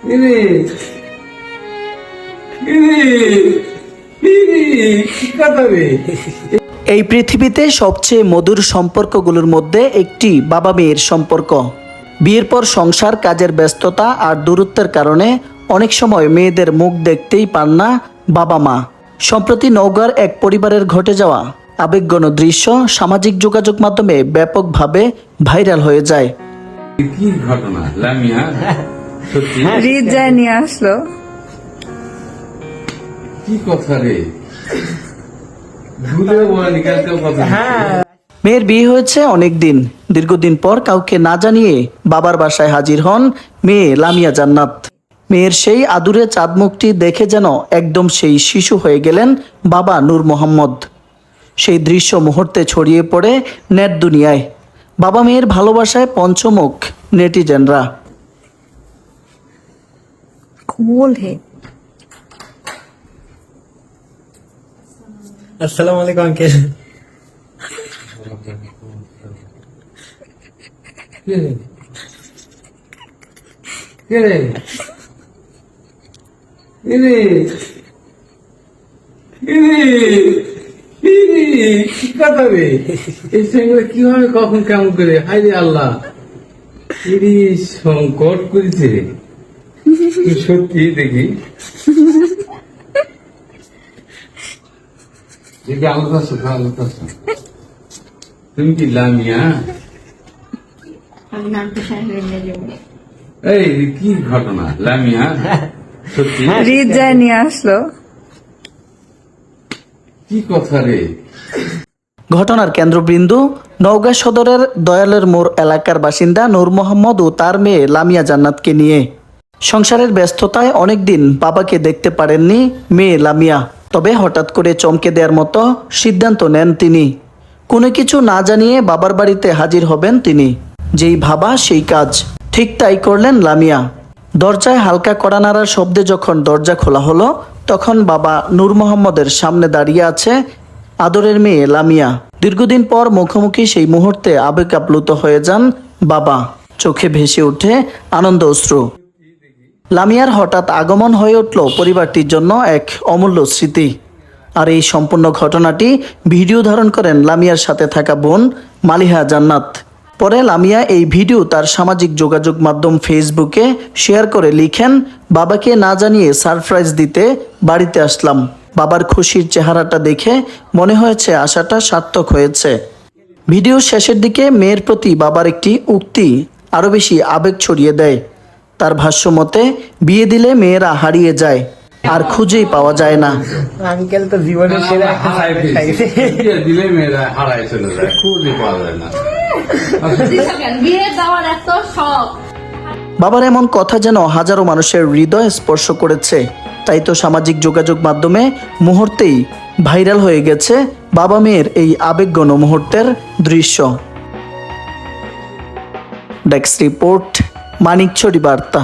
কি কথা রে? এই পৃথিবীতে সবচেয়ে মধুর সম্পর্কগুলোর মধ্যে একটি বাবা মেয়ের সম্পর্ক। বিয়ের পর সংসার কাজের ব্যস্ততা আর দূরত্বের কারণে অনেক সময় মেয়েদের মুখ দেখতেই পান না বাবা মা। সম্প্রতি নওগাঁর এক পরিবারের ঘটে যাওয়া আবেগগণ দৃশ্য সামাজিক যোগাযোগ মাধ্যমে ব্যাপকভাবে ভাইরাল হয়ে যায়। কি ঘটনা? রিত যায় নিয়ে আসলো। কি কথা রে? কথা মেয়ের বিয়ে হয়েছে অনেক দিন দীর্ঘদিন পর কাউকে না জানিয়ে বাবার বাসায় হাজির হন মেয়ে লামিয়া জান্নাত। মেয়ের সেই আদুরে চাঁদ মুখটি দেখে যেন একদম সেই শিশু হয়ে গেলেন বাবা নূর মোহাম্মদ। সেই দৃশ্য মুহূর্তে ছড়িয়ে পড়ে নেট দুনিয়ায়। বাবা মেয়ের ভালোবাসায় পঞ্চমুখ নেটিজেনরা। কূল হে। আসসালামু আলাইকুম, আঙ্কেল। কে রে? কে রে? ইরে ইরে ইরে কি কথা রে এই সঙ্গে কি হবে কখন কেমন করে? হাই আল্লাহ। সংকট করেছে রে? সত্যি দেখি। দেখি আলাদা আছো আলাদা আছো। তুমি কি লামিয়া যাব? এই কি ঘটনা? লামিয়া সত্যি? রিত যায় নিয়ে আসলো। কি কথা রে? ঘটনার কেন্দ্রবিন্দু নওগাঁ সদরের দয়ালের মোড় এলাকার বাসিন্দা নূর মোহাম্মদ ও তার মেয়ে লামিয়া জান্নাতকে নিয়ে। সংসারের ব্যস্ততায় অনেকদিন বাবাকে দেখতে পারেননি মেয়ে লামিয়া। তবে হঠাৎ করে চমকে দেওয়ার মতো সিদ্ধান্ত নেন তিনি। কোনো কিছু না জানিয়ে বাবার বাড়িতে হাজির হবেন তিনি। যেই ভাবা সেই কাজ। ঠিক তাই করলেন লামিয়া। দরজায় হালকা কড়া নাড়ার শব্দে যখন দরজা খোলা হলো, তখন বাবা নূর মোহাম্মদের সামনে দাঁড়িয়ে আছে আদরের মেয়ে লামিয়া। দীর্ঘদিন পর মুখোমুখি সেই মুহূর্তে আবেগ আপ্লুত হয়ে যান বাবা। চোখে ভেসে ওঠে আনন্দ অশ্রু। লামিয়ার হঠাৎ আগমন হয়ে উঠল পরিবারটির জন্য এক অমূল্য স্মৃতি। আর এই সম্পূর্ণ ঘটনাটি ভিডিও ধারণ করেন লামিয়ার সাথে থাকা বোন মালিহা জান্নাত। পরে লামিয়া এই ভিডিও তার সামাজিক যোগাযোগ মাধ্যম ফেসবুকে শেয়ার করে লিখেন, বাবাকে না জানিয়ে সারপ্রাইজ দিতে বাড়িতে আসলাম। বাবার খুশির চেহারাটা দেখে মনে হয়েছে আশাটা সার্থক হয়েছে। ভিডিও শেষের দিকে মেয়ের প্রতি বাবার একটি উক্তি আরও বেশি আবেগ ছড়িয়ে দেয়। তার ভাষ্য মতে বিয়ে দিলে মেয়েরা হারিয়ে যায় আর খুঁজেই পাওয়া যায় না। আঙ্কেল তো সেরা। বিয়ে দিলে মেয়েরা হারায় চলে যায় খুঁজে পাওয়া যায় না। বিয়ে যাওয়ার এত শখ। বাবার এমন কথা যেন হাজারো মানুষের হৃদয় স্পর্শ করেছে। তাই তো সামাজিক যোগাযোগ মাধ্যমে মুহূর্তেই ভাইরাল হয়ে গেছে বাবা মেয়ের এই আবেগগণ মুহূর্তের দৃশ্য। ডেস্ক রিপোর্ট মানিকছড়ি বার্তা